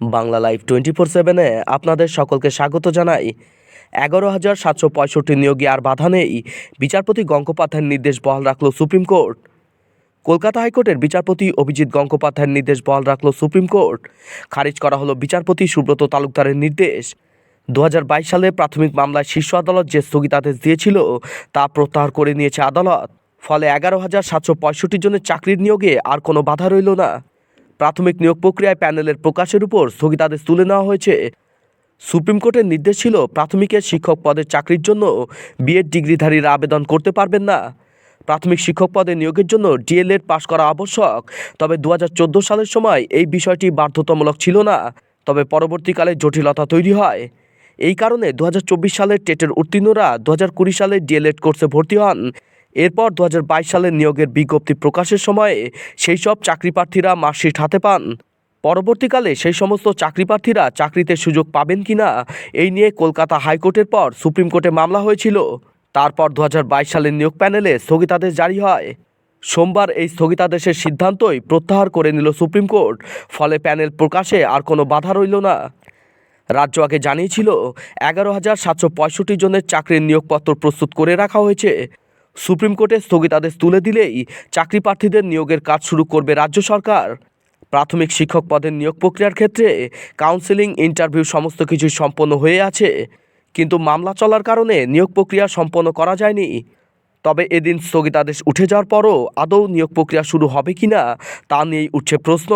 Bangla live twenty four সেভেনে আপনাদের সকলকে স্বাগত জানাই। এগারো হাজার সাতশো পঁয়ষট্টি নিয়োগে আর বাধা নেই। বিচারপতি গঙ্গোপাধ্যায়ের নির্দেশ বহাল রাখল সুপ্রিম কোর্ট। কলকাতা হাইকোর্টের বিচারপতি অভিজিৎ গঙ্গোপাধ্যায়ের নির্দেশ বহাল রাখল সুপ্রিম কোর্ট। খারিজ করা হলো বিচারপতি সুব্রত তালুকদারের নির্দেশ। দু হাজার বাইশ সালে প্রাথমিক মামলায় শীর্ষ আদালত যে স্থগিতাদেশ দিয়েছিল, তা প্রত্যাহার করে নিয়েছে আদালত। ফলে এগারো হাজার সাতশো পঁয়ষট্টি জনের চাকরির নিয়োগে আর কোনো বাধা রইল না। প্রাথমিক নিয়োগ প্রক্রিয়ায় প্যানেলের প্রকাশের উপর স্থগিতাদেশ তুলে নেওয়া হয়েছে। সুপ্রিম কোর্টের নির্দেশ ছিল প্রাথমিকের শিক্ষক পদের চাকরির জন্য বিএড ডিগ্রিধারীরা আবেদন করতে পারবেন না। প্রাথমিক শিক্ষক পদে নিয়োগের জন্য ডিএলএড পাশ করা আবশ্যক, তবে দু হাজার চোদ্দ সালের সময় এই বিষয়টি বাধ্যতামূলক ছিল না, তবে পরবর্তীকালে জটিলতা তৈরি হয়। এই কারণে দু হাজার চব্বিশ সালের টেটের উত্তীর্ণরা দু হাজার কুড়ি সালে ডিএলএড কোর্সে ভর্তি হন। এরপর দু হাজার বাইশ সালের নিয়োগের বিজ্ঞপ্তি প্রকাশের সময়ে সেই সব চাকরি প্রার্থীরা মার্কশিট হাতে পান। পরবর্তীকালে সেই সমস্ত চাকরি প্রার্থীরা চাকরিতে সুযোগ পাবেন কিনা, এই নিয়ে কলকাতা হাইকোর্টের পর সুপ্রিম কোর্টে মামলা হয়েছিল। তারপর দু হাজার বাইশ সালের নিয়োগ প্যানেলে স্থগিতাদেশ জারি হয়। সোমবার এই স্থগিতাদেশের সিদ্ধান্তই প্রত্যাহার করে নিল সুপ্রিম কোর্ট, ফলে প্যানেল প্রকাশে আর কোনো বাধা রইল না। রাজ্য আগে জানিয়েছিল, এগারো হাজার সাতশো পঁয়ষট্টি জনের চাকরির নিয়োগপত্র প্রস্তুত করে রাখা হয়েছে। সুপ্রিম কোর্টে স্থগিতাদেশ তুলে দিলেই চাকরি প্রার্থীদের নিয়োগের কাজ শুরু করবে রাজ্য সরকার। প্রাথমিক শিক্ষক পদের নিয়োগ প্রক্রিয়ার ক্ষেত্রে কাউন্সেলিং, ইন্টারভিউ সমস্ত কিছু সম্পন্ন হয়ে আছে। কিন্তু মামলা চলার কারণে নিয়োগ প্রক্রিয়া সম্পন্ন করা যায়নি। তবে এদিন স্থগিতাদেশ উঠে যাওয়ার পরও আদৌ নিয়োগ প্রক্রিয়া শুরু হবে কিনা তা নিয়েই উঠছে প্রশ্ন।